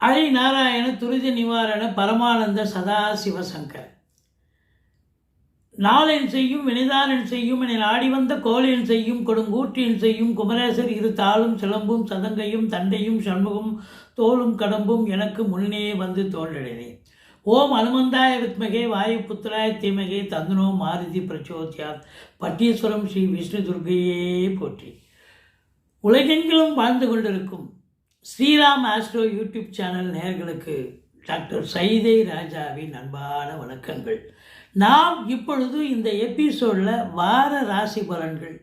ஹரி நாராயண துரித நிவாரண பரமானந்த சதா சிவசங்கர் நாளென் செய்யும் வினைதானன் செய்யும் என ஆடி வந்த கோலென் செய்யும் கொடுங்கூற்றின் செய்யும் குமரேசர் இரு தாளும் சிலம்பும் சதங்கையும் தண்டையும் சண்முகம் தோளும் கடம்பும் எனக்கு முன்னே வந்து தோன்றடைனேன் ஓம் அனுமந்தாய வித்மகே வாயு புத்திராய தீமகே தந்தனோ மாருதி பிரச்சோத்யாத். பட்டீஸ்வரம் ஸ்ரீ விஷ்ணு துர்கையே போற்றி. உலகெங்கிலும் வாழ்ந்து கொண்டிருக்கும் ஸ்ரீராம் ஆஸ்ட்ரோ யூடியூப் சேனல் நேர்களுக்கு டாக்டர் சைதை ராஜாவின் அன்பான வணக்கங்கள். நாம் இப்பொழுது இந்த எபிசோடில் வார ராசி பலன்கள்.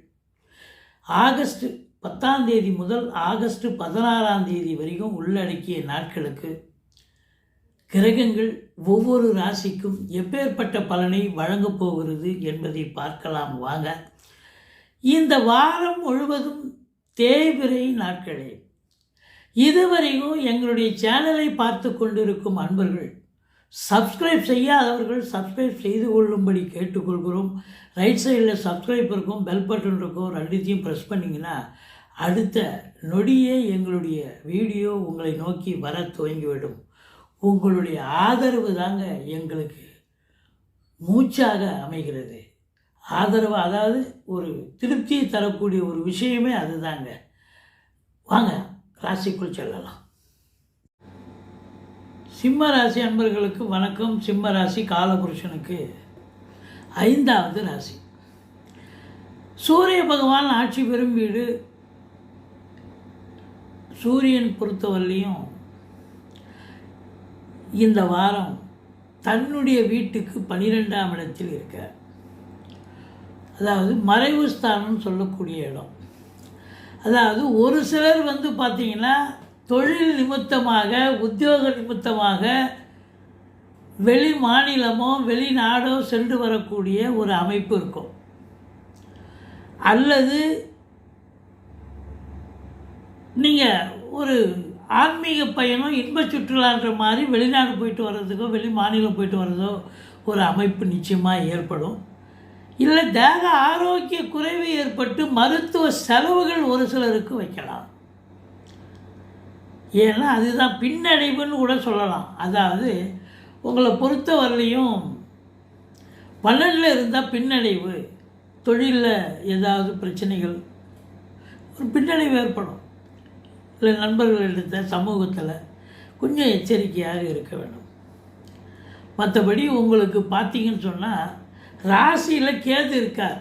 ஆகஸ்ட் பத்தாம் தேதி முதல் ஆகஸ்ட் பதினாறாம் தேதி வரைக்கும் உள்ளடக்கிய நாட்களுக்கு கிரகங்கள் ஒவ்வொரு ராசிக்கும் எப்பேற்பட்ட பலனை வழங்கப் போகிறது என்பதை பார்க்கலாம் வாங்க. இந்த வாரம் முழுவதும் தேய்பிரை நாட்களே. இதுவரையும் எங்களுடைய சேனலை பார்த்து கொண்டிருக்கும் அன்பர்கள் சப்ஸ்கிரைப் செய்யாதவர்கள் சப்ஸ்கிரைப் செய்து கொள்ளும்படி கேட்டுக்கொள்கிறோம். ரைட் சைடில் சப்ஸ்கிரைப் இருக்கும் பெல் பட்டன் இருக்கும் ரெண்டுத்தையும் ப்ரெஸ் பண்ணிங்கன்னா அடுத்த நொடியே எங்களுடைய வீடியோ உங்களை நோக்கி வர துவங்கிவிடும். உங்களுடைய ஆதரவு தாங்க எங்களுக்கு மூச்சாக அமைகிறது. ஆதரவு அதாவது ஒரு திருப்தியை தரக்கூடிய ஒரு விஷயமே அதுதாங்க. வாங்க. ராசிக்குள் செல்லலாம். சிம்ம ராசி அன்பர்களுக்கு வணக்கம். சிம்ம ராசி காலபுருஷனுக்கு ஐந்தாவது ராசி. சூரிய பகவான் ஆட்சி பெறும் வீடு. சூரியன் பொறுத்தவரையிலையும் இந்த வாரம் தன்னுடைய வீட்டுக்கு பனிரெண்டாம் இடத்தில் இருக்க அதாவது மறைவு ஸ்தானம் சொல்லக்கூடிய இடம். அதாவது ஒரு சிலர் வந்து பார்த்திங்கன்னா தொழில் நிமித்தமாக உத்தியோக நிமித்தமாக வெளி மாநிலமோ வெளிநாடோ சென்று வரக்கூடிய ஒரு அமைப்பு இருக்கும். அல்லது நீங்கள் ஒரு ஆன்மீக பயணம் இன்ப சுற்றுலான்ற மாதிரி வெளிநாடு போயிட்டு வர்றதுக்கோ வெளி மாநிலம் போயிட்டு வர்றதோ ஒரு அமைப்பு நிச்சயமாக ஏற்படும். இல்லை தேக ஆரோக்கிய குறைவு ஏற்பட்டு மருத்துவ செலவுகள் ஒரு சிலருக்கு வைக்கலாம். ஏன்னா அதுதான் பின்னடைவுன்னு கூட சொல்லலாம். அதாவது உங்களை பொறுத்தவரையிலையும் பன்னெண்டில் இருந்தால் பின்னடைவு தொழிலில் ஏதாவது பிரச்சனைகள் ஒரு பின்னடைவு ஏற்படும். இல்லை நண்பர்களிடத்த சமூகத்தில் கொஞ்சம் எச்சரிக்கையாக இருக்க வேண்டும். மற்றபடி உங்களுக்கு பார்த்தீங்கன்னு சொன்னால் ராசியில் கேது இருக்கார்.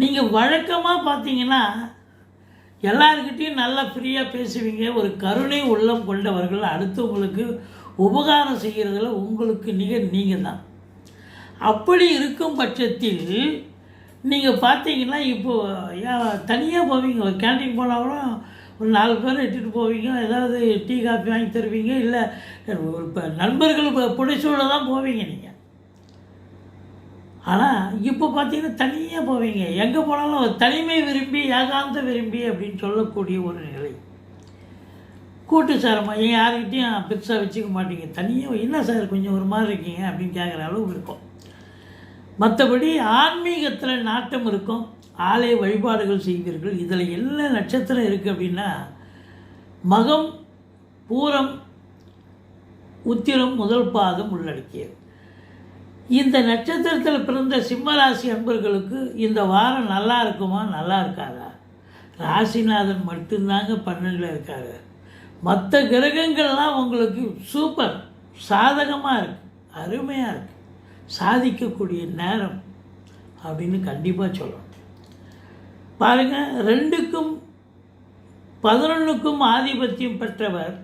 நீங்கள் வழக்கமாக பார்த்தீங்கன்னா எல்லாருக்கிட்டேயும் நல்லா ஃப்ரீயாக பேசுவீங்க. ஒரு கருணை உள்ளம் கொண்டவர்கள் அடுத்தவங்களுக்கு உபகாரம் செய்கிறதுல உங்களுக்கு நிகர் நீங்கள் தான் அப்படி இருக்கும் பட்சத்தில் நீங்கள் பார்த்தீங்கன்னா இப்போது தனியாக போவீங்க. கேண்டீன் போனாலும் ஒரு நாலு பேர் இட்டுட்டு போவீங்க. ஏதாவது டீ காஃபி வாங்கி தருவீங்க. இல்லை இப்போ நண்பர்கள் பிடிச்சோட தான் போவீங்க நீங்கள் ஆனால் இப்போ பார்த்தீங்கன்னா தனியாக போவீங்க. எங்கே போனாலும் ஒரு தனிமை விரும்பி ஏகாந்த விரும்பி அப்படின்னு சொல்லக்கூடிய ஒரு நிலை. கூட்டு சாரமா ஏன் யாருக்கிட்டையும் பெருசாக வச்சுக்க மாட்டீங்க. தனியாக என்ன சார் கொஞ்சம் ஒரு மாதிரி இருக்கீங்க? அப்படின்னு கேட்குற அளவுக்கு இருக்கும். மற்றபடி ஆன்மீகத்தில் நாட்டம் இருக்கும். ஆலய வழிபாடுகள் செய்வீர்கள். இதில் என்ன நட்சத்திரம் இருக்குது அப்படின்னா மகம் பூரம் உத்திரம் முதல் பாதம் உள்ளடக்கியது. இந்த நட்சத்திரத்தில் பிறந்த சிம்மராசி அன்பர்களுக்கு இந்த வாரம் நல்லா இருக்குமா நல்லா இருக்காதா? ராசிநாதன் மட்டும்தாங்க பன்னெண்டில் இருக்காரு. மற்ற கிரகங்கள்லாம் உங்களுக்கு சூப்பர் சாதகமாக இருக்குது அருமையாக இருக்குது சாதிக்கக்கூடிய நேரம் அப்படின்னு கண்டிப்பாக சொல்லணும். பாருங்கள் ரெண்டுக்கும் பதினொன்றுக்கும் ஆதிபத்தியம் பெற்றவர்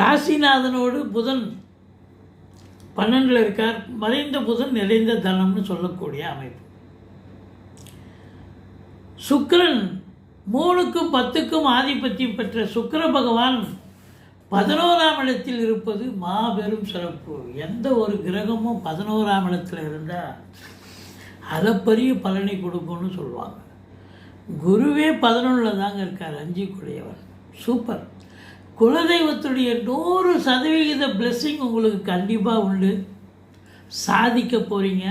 ராசிநாதனோடு புதன். பன்னெண்டில் இருக்கார் மறைந்த புதன் நிறைந்த தனம்னு சொல்லக்கூடிய அமைப்பு. சுக்கரன் மூணுக்கும் பத்துக்கும் ஆதிபத்தியம் பெற்ற சுக்கர பகவான் பதினோராம் இடத்தில் இருப்பது மாபெரும் சிறப்பு. எந்த ஒரு கிரகமும் பதினோராம் இடத்தில் இருந்தால் அளப்பரிய பலனை கொடுக்கும்னு சொல்லுவாங்க. குருவே பதினொன்றில் தாங்க இருக்கார் அஞ்சு கூடியவர் சூப்பர். குலதெய்வத்துடைய நூறு சதவிகித பிளெஸ்ஸிங் உங்களுக்கு கண்டிப்பாக உண்டு. சாதிக்க போகிறீங்க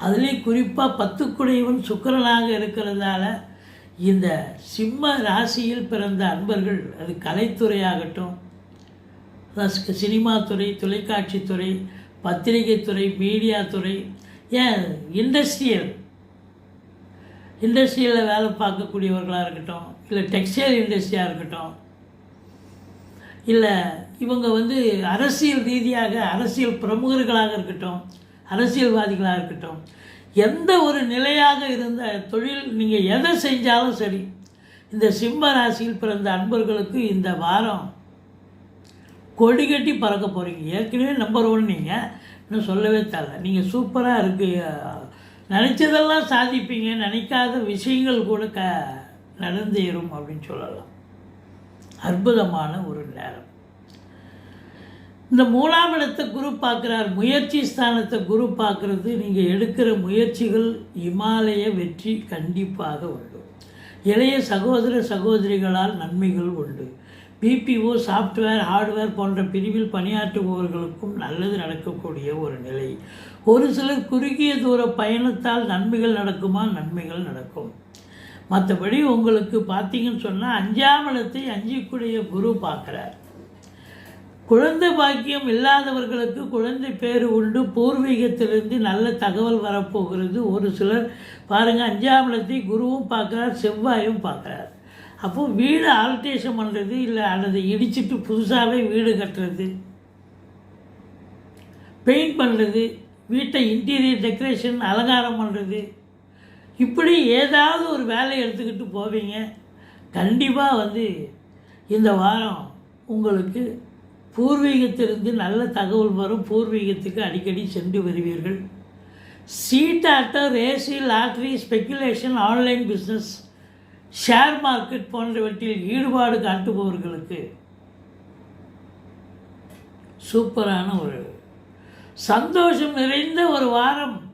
அதுலேயும் குறிப்பாக பத்துக்குடையவன் சுக்கரனாக இருக்கிறதால இந்த சிம்ம ராசியில் பிறந்த அன்பர்கள் அது கலைத்துறையாகட்டும் ரஸ் சினிமா துறை தொலைக்காட்சி துறை பத்திரிகை துறை மீடியா துறை ஏன் இண்டஸ்ட்ரியல் இண்டஸ்ட்ரியில் வேலை பார்க்கக்கூடியவர்களாக இருக்கட்டும் இல்லை டெக்ஸ்டைல் இண்டஸ்ட்ரியாக இருக்கட்டும் இல்லை இவங்க வந்து அரசியல் ரீதியாக அரசியல் பிரமுகர்களாக இருக்கட்டும் அரசியல்வாதிகளாக இருக்கட்டும் எந்த ஒரு நிலையாக இருந்த தொழில் நீங்கள் எதை செஞ்சாலும் சரி இந்த சிம்ம ராசியில் பிறந்த அன்பர்களுக்கு இந்த வாரம் கொடி கட்டி பறக்க போகிறீங்க ஏற்கனவே நம்பர் ஒன் நீங்கள் இன்னும் சொல்லவே தரல. நீங்கள் சூப்பராக இருக்குது நினச்சதெல்லாம் சாதிப்பீங்க. நினைக்காத விஷயங்கள் கூட க நடந்தேறும் அப்படின்னு சொல்லலாம். அற்புதமான ஒரு நேரம். இந்த மூணாம் இடத்தை குரு பார்க்குறார் முயற்சி ஸ்தானத்தை குரு பார்க்குறது நீங்கள் எடுக்கிற முயற்சிகள் இமாலய வெற்றி கண்டிப்பாக உண்டு. இளைய சகோதர சகோதரிகளால் நன்மைகள் உண்டு. பிபிஓ சாஃப்ட்வேர் ஹார்ட்வேர் போன்ற பிரிவில் பணியாற்றுபவர்களுக்கும் நல்லது நடக்கக்கூடிய ஒரு நிலை. ஒரு சிலர் குறுகிய தூர பயணத்தால் நன்மைகள் நடக்குமா? நன்மைகள் நடக்கும். மற்றபடி உங்களுக்கு பார்த்தீங்கன்னு சொன்னால் அஞ்சாம் இடத்தை அஞ்சிக்கூடிய குரு பார்க்குறார். குழந்தை பாக்கியம் இல்லாதவர்களுக்கு குழந்தை பேர் உண்டு. பூர்வீகத்திலிருந்து நல்ல தகவல் வரப்போகிறது. ஒரு சிலர் பாருங்கள் அஞ்சாம் இடத்தை குருவும் பார்க்குறார் செவ்வாயும் பார்க்குறார். அப்போது வீடு ஆல்ட்ரேஷன் பண்ணுறது இல்லை அல்லது இடிச்சிட்டு புதுசாகவே வீடு கட்டுறது பெயிண்ட் பண்ணுறது வீட்டை இன்டீரியர் டெக்கரேஷன் அலங்காரம் பண்ணுறது இப்படி ஏதாவது ஒரு வேலையை எடுத்துக்கிட்டு போவீங்க. கண்டிப்பாக வந்து இந்த வாரம் உங்களுக்கு பூர்வீகத்திலிருந்து நல்ல தகவல் வரும். பூர்வீகத்துக்கு அடிக்கடி சென்று வருவீர்கள். சீட்டாட்டம் race lottery speculation online business share market போன்றவற்றில் ஈடுபாடு காட்டுபவர்களுக்கு சூப்பரான ஒரு சந்தோஷம் நிறைந்த ஒரு வாரம்.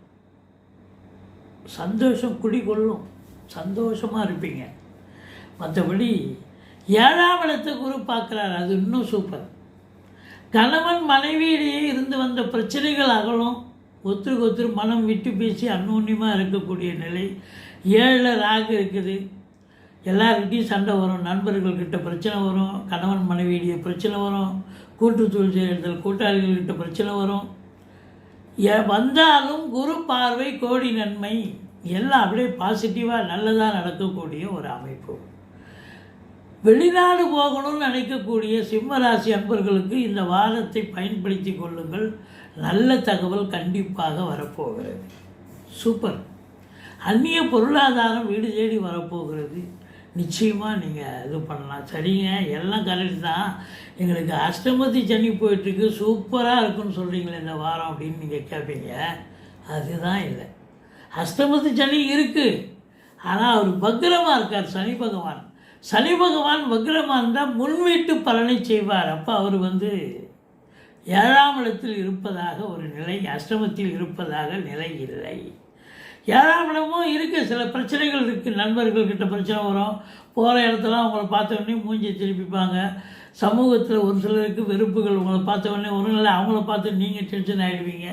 சந்தோஷம் குடிகொள்ளும். சந்தோஷமாக இருப்பீங்க. மற்றபடி ஏழாம் இடத்தை குரு பார்க்குறாரு. அது இன்னும் சூப்பர். கணவன் மனைவியிலேயே இருந்து வந்த பிரச்சனைகள் அகலும். ஒத்துருக்கு ஒத்துரு மனம் விட்டு பேசி அன்னோன்யமாக இருக்கக்கூடிய நிலை. ஏழில் ராகு இருக்குது. எல்லாருக்கிட்டையும் சண்டை வரும். நண்பர்கள்கிட்ட பிரச்சனை வரும். கணவன் மனைவியுடைய பிரச்சனை வரும். கூட்டு தொழில் செய்கிற கூட்டாளிகள்கிட்ட பிரச்சனை வரும். வந்தாலும் குரு பார்வை கோடி நன்மை. எல்லாம் அப்படியே பாசிட்டிவாக நல்லதாக நடக்கக்கூடிய ஒரு அமைப்பு. வெளிநாடு போகணும்னு நினைக்கக்கூடிய சிம்மராசி அன்பர்களுக்கு இந்த வாரத்தை பயன்படுத்தி கொள்ளுங்கள். நல்ல தகவல் கண்டிப்பாக வரப்போகிறது. சூப்பர். அந்நிய பொருளாதாரம் வீடு தேடி வரப்போகிறது. நிச்சயமாக நீங்கள் இது பண்ணலாம். சரிங்க. எல்லாம் கரெக்ட் தான். எங்களுக்கு அஷ்டமத்தி சனி போயிட்டுருக்கு. சூப்பராக இருக்குன்னு சொல்கிறீங்களே இந்த வாரம் அப்படின்னு நீங்கள் கேட்பீங்க அதுதான் இல்லை. அஷ்டமத்து சனி இருக்குது ஆனால் அவர் பக்ரமாக இருக்கார் சனி பகவான். சனி பகவான் பக்ரமாக இருந்தால் முன்வீட்டு பலனை செய்வார். அப்போ அவர் வந்து ஏழாம் இடத்தில் இருப்பதாக ஒரு நிலை அஷ்டமத்தில் இருப்பதாக நிலை இல்லை. ஏழாம் இடமும் இருக்கு. சில பிரச்சனைகள் இருக்குது நண்பர்கள்கிட்ட பிரச்சனை வரும். போகிற இடத்துல அவங்கள பார்த்த உடனே மூஞ்சி திருப்பிப்பாங்க. சமூகத்தில் ஒரு சிலருக்கு வெறுப்புகள் உங்களை பார்த்த உடனே ஒரு நாள் அவங்கள பார்த்து நீங்கள் டென்ஷன் ஆகிடுவீங்க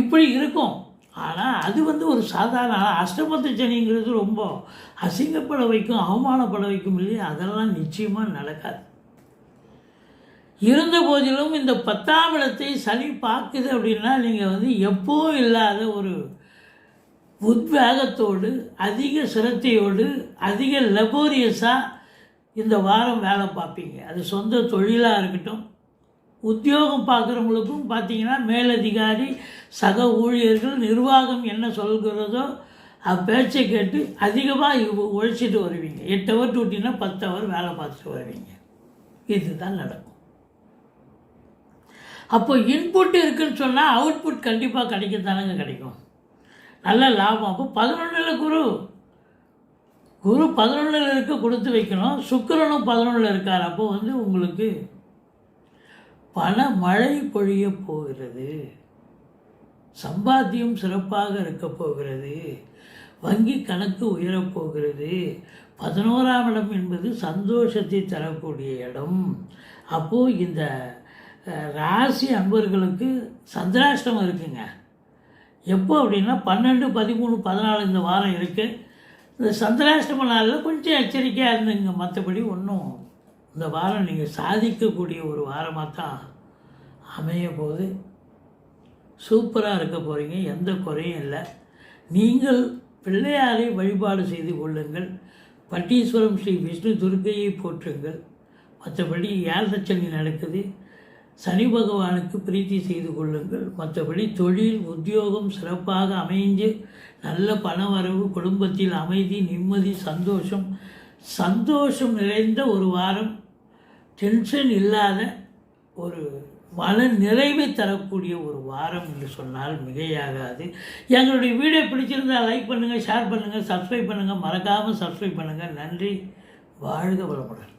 இப்படி இருக்கும். ஆனால் அது வந்து ஒரு சாதாரண அஷ்டமத்து சனிங்கிறது ரொம்ப அசிங்கப்பட வைக்கும் அவமானப்பட வைக்கும் இல்லையா? அதெல்லாம் நிச்சயமாக நடக்காது. இருந்த போதிலும் இந்த பத்தாம் இடத்தை சனி பார்க்குது அப்படின்னா நீங்கள் வந்து எப்போவும் இல்லாத ஒரு உத்வேகத்தோடு அதிக சிரத்தையோடு அதிக லெபோரியஸாக இந்த வாரம் வேலை பார்ப்பீங்க. அது சொந்த தொழிலாக இருக்கட்டும். உத்தியோகம் பார்க்குறவங்களுக்கும் பார்த்தீங்கன்னா மேலதிகாரி சக ஊழியர்கள் நிர்வாகம் என்ன சொல்கிறதோ பேச்சை கேட்டு அதிகமாக உழைச்சிட்டு வருவீங்க. எட்டு ஹவர் டூட்டினா பத்து ஹவர் வேலை பார்த்துட்டு வருவீங்க. இதுதான் நடக்கும். அப்போ இன்புட் இருக்குன்னு சொன்னால் அவுட்புட் கண்டிப்பாக கிடைக்கத்தானங்க கிடைக்கும். நல்ல லாபம். அப்போ பதினொன்றில் குரு. குரு பதினொன்றில் இருக்க கொடுத்து வைக்கணும். சுக்கரனும் பதினொன்றில் இருக்கார். அப்போ வந்து உங்களுக்கு பண மழை பொழிய போகிறது. சம்பாத்தியம் சிறப்பாக இருக்க போகிறது. வங்கி கணக்கு உயரப்போகிறது பதினோராம் இடம் என்பது சந்தோஷத்தை தரக்கூடிய இடம். அப்போது இந்த ராசி அன்பர்களுக்கு சந்திராஷ்டமம் இருக்குங்க. எப்போ அப்படின்னா பன்னெண்டு பதிமூணு பதினாலு இந்த வாரம் இருக்குது இந்த சந்திராஷ்டம நாளில் கொஞ்சம் எச்சரிக்கையாக இருந்துங்க. மற்றபடி ஒன்றும் இந்த வாரம் நீங்கள் சாதிக்கக்கூடிய ஒரு வாரமாக தான் அமைய போது சூப்பராக இருக்க போகிறீங்க எந்த குறையும் இல்லை. நீங்கள் பிள்ளையாரை வழிபாடு செய்து கொள்ளுங்கள். பட்டீஸ்வரம் ஸ்ரீ விஷ்ணு துர்க்கையை போற்றுங்கள். மற்றபடி ஏழரை நடக்குது. சனி பகவானுக்கு பிரீத்தி செய்து கொள்ளுங்கள். மற்றபடி தொழில் உத்தியோகம் சிறப்பாக அமைஞ்சு நல்ல பணவரவு குடும்பத்தில் அமைதி நிம்மதி சந்தோஷம். சந்தோஷம் நிறைந்த ஒரு வாரம் டென்ஷன் இல்லாத ஒரு மன நிறைவை தரக்கூடிய ஒரு வாரம் என்று சொன்னால் மிகையாகாது. எங்களுடைய வீடியோ பிடிச்சிருந்தால் லைக் பண்ணுங்கள் ஷேர் பண்ணுங்கள் சப்ஸ்கிரைப் பண்ணுங்கள் மறக்காமல் சப்ஸ்கிரைப் பண்ணுங்கள் நன்றி. வாழ்க வளமுடன்.